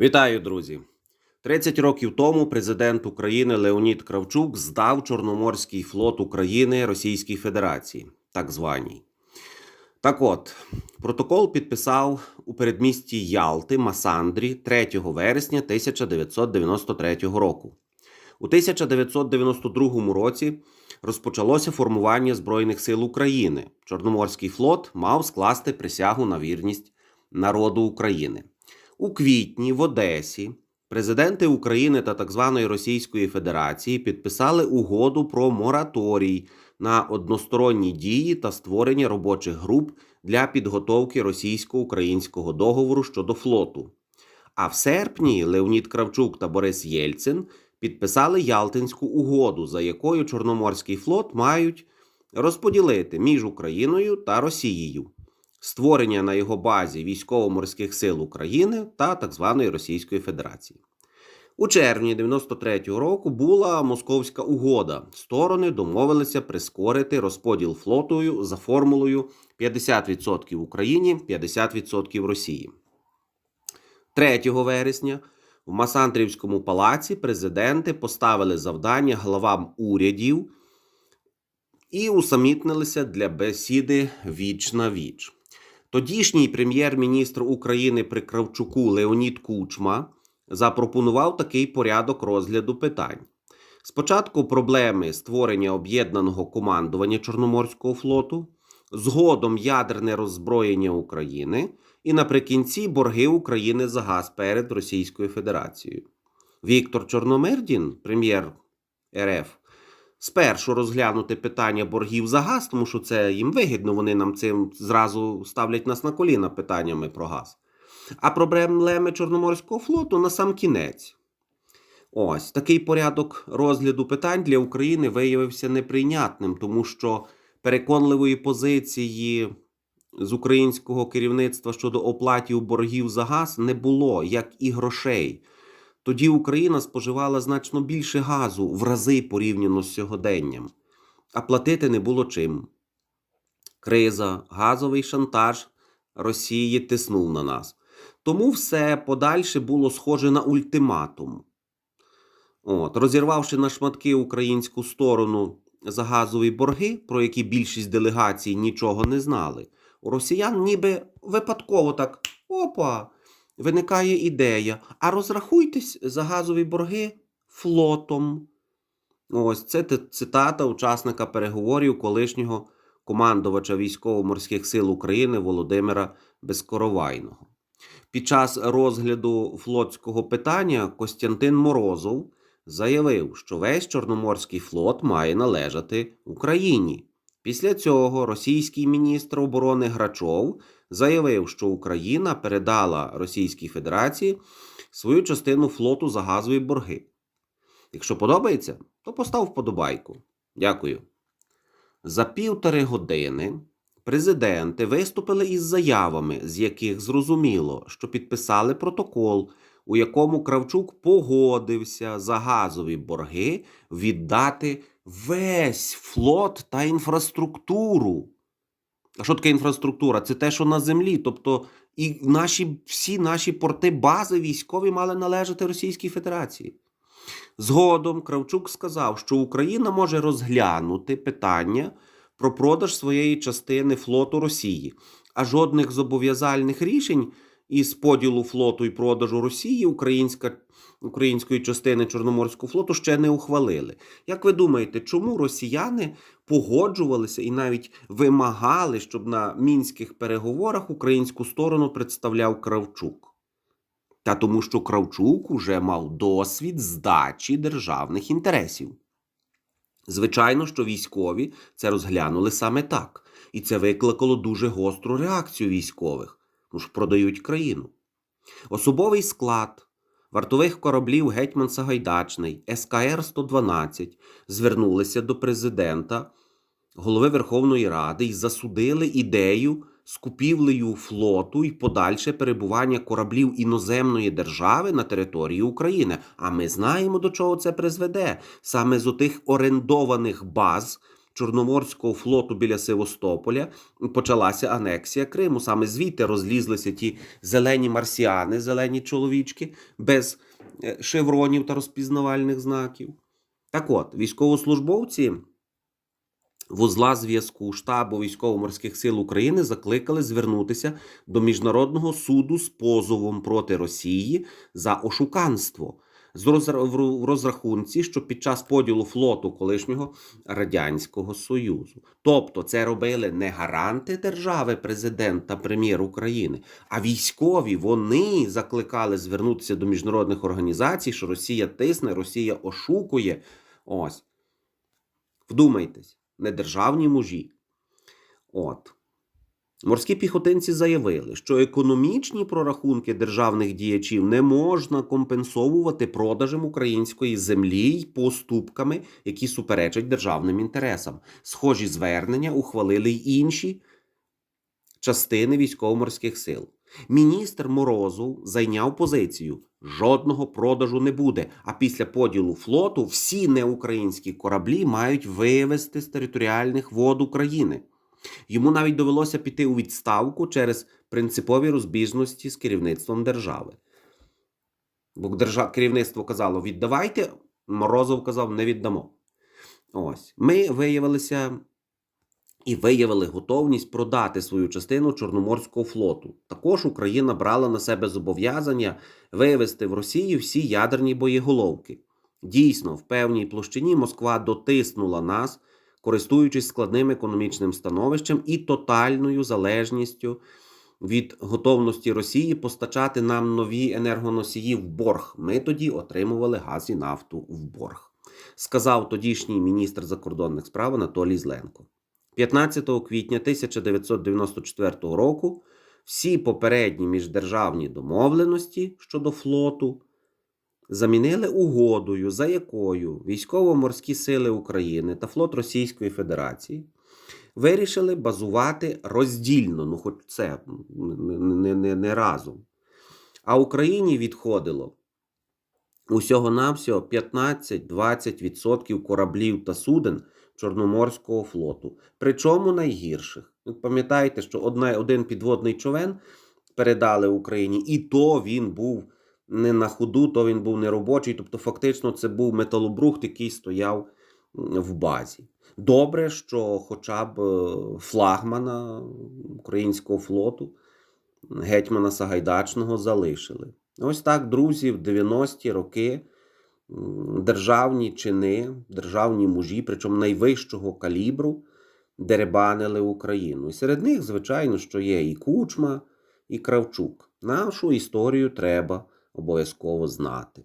Вітаю, друзі! 30 років тому президент України Леонід Кравчук здав Чорноморський флот України Російській Федерації, так званій. Так от, протокол підписав у передмісті Ялти Масандрі 3 вересня 1993 року. У 1992 році розпочалося формування Збройних сил України. Чорноморський флот мав скласти присягу на вірність народу України. У квітні в Одесі президенти України та так званої Російської Федерації підписали угоду про мораторій на односторонні дії та створення робочих груп для підготовки російсько-українського договору щодо флоту. А в серпні Леонід Кравчук та Борис Єльцин підписали Ялтинську угоду, за якою Чорноморський флот мають розподілити між Україною та Росією створення на його базі військово-морських сил України та так званої Російської Федерації. У червні 93-го року була Московська угода. Сторони домовилися прискорити розподіл флотою за формулою 50% Україні, 50% Росії. 3 вересня в Масандрівському палаці президенти поставили завдання главам урядів і усамітнилися для бесіди віч на віч. Тодішній прем'єр-міністр України при Кравчуку Леонід Кучма запропонував такий порядок розгляду питань. Спочатку проблеми створення об'єднаного командування Чорноморського флоту, згодом ядерне роззброєння України і наприкінці борги України за газ перед Російською Федерацією. Віктор Чорномирдін, прем'єр РФ, спершу розглянути питання боргів за газ, тому що це їм вигідно, вони нам цим зразу ставлять нас на коліна питаннями про газ. А проблеми Чорноморського флоту на сам кінець. Ось такий порядок розгляду питань для України виявився неприйнятним, тому що переконливої позиції з українського керівництва щодо оплатів боргів за газ не було, як і грошей. Тоді Україна споживала значно більше газу в рази порівняно з сьогоденням, а платити не було чим. Криза, газовий шантаж Росії тиснув на нас. Тому все подальше було схоже на ультиматум. От, розірвавши на шматки українську сторону за газові борги, про які більшість делегацій нічого не знали, у росіян ніби випадково так опа, виникає ідея. А розрахуйтесь за газові борги флотом. Ось це цитата учасника переговорів колишнього командувача військово-морських сил України Володимира Безкоровайного. Під час розгляду флотського питання Костянтин Морозов заявив, що весь Чорноморський флот має належати Україні. Після цього російський міністр оборони Грачов заявив, що Україна передала Російській Федерації свою частину флоту за газові борги. Якщо подобається, то постав вподобайку. Дякую. За півтори години президенти виступили із заявами, з яких зрозуміло, що підписали протокол, у якому Кравчук погодився за газові борги віддати весь флот та інфраструктуру. А що таке інфраструктура? Це те, що на землі. Тобто, і наші, всі наші порти бази військові мали належати Російській Федерації. Згодом Кравчук сказав, що Україна може розглянути питання про продаж своєї частини флоту Росії, а жодних зобов'язальних рішень із поділу флоту і продажу Росії українська, української частини Чорноморського флоту ще не ухвалили. Як ви думаєте, чому росіяни погоджувалися і навіть вимагали, щоб на мінських переговорах українську сторону представляв Кравчук? Та тому, що Кравчук уже мав досвід здачі державних інтересів. Звичайно, що військові це розглянули саме так, і це викликало дуже гостру реакцію військових, ну ж продають країну. Особовий склад вартових кораблів Гетьман Сагайдачний, СКР 112 звернулися до президента, голови Верховної Ради і засудили ідею з купівлею флоту і подальше перебування кораблів іноземної держави на території України. А ми знаємо, до чого це призведе. Саме з отих орендованих баз Чорноморського флоту біля Севастополя почалася анексія Криму. Саме звідти розлізлися ті зелені марсіани, зелені чоловічки без е, шевронів та розпізнавальних знаків. Так от, військовослужбовці вузла зв'язку штабу військово-морських сил України закликали звернутися до міжнародного суду з позовом проти Росії за ошуканство. В розрахунці, що під час поділу флоту колишнього радянського союзу, тобто це робили не гаранти держави, президент та прем'єр України, а військові вони закликали звернутися до міжнародних організацій, що Росія тисне, Росія ошукує. Ось. Вдумайтесь, не державні мужі. От. Морські піхотинці заявили, що економічні прорахунки державних діячів не можна компенсовувати продажем української землі й поступками, які суперечать державним інтересам. Схожі звернення ухвалили й інші частини військово-морських сил. Міністр Морозов зайняв позицію: жодного продажу не буде. А після поділу флоту всі неукраїнські кораблі мають вивезти з територіальних вод України. Йому навіть довелося піти у відставку через принципові розбіжності з керівництвом держави. Бо держа... керівництво казало: віддавайте, Морозов казав, не віддамо. Ось. Ми виявилися і виявили готовність продати свою частину Чорноморського флоту. Також Україна брала на себе зобов'язання вивезти в Росію всі ядерні боєголовки. Дійсно, в певній площині Москва дотиснула нас, користуючись складним економічним становищем і тотальною залежністю від готовності Росії постачати нам нові енергоносії в борг. Ми тоді отримували газ і нафту в борг, сказав тодішній міністр закордонних справ Анатолій Зленко. 15 квітня 1994 року всі попередні міждержавні домовленості щодо флоту замінили угодою, за якою військово-морські сили України та флот Російської Федерації вирішили базувати роздільно, ну хоч це не, не, не, разом. А Україні відходило усього-навсього 15-20% кораблів та суден Чорноморського флоту. Причому найгірших. Ви пам'ятаєте, що одна, один підводний човен передали Україні, і то він був не на ходу, то він був не робочий. Тобто, фактично, це був металобрухт, який стояв в базі. Добре, що хоча б е, флагмана українського флоту, гетьмана Сагайдачного, залишили. Ось так, друзі, в 90-ті роки державні чини, державні мужі, причому найвищого калібру, деребанили Україну. І серед них, звичайно, що є і Кучма, і Кравчук. Нашу історію треба обов'язково знати.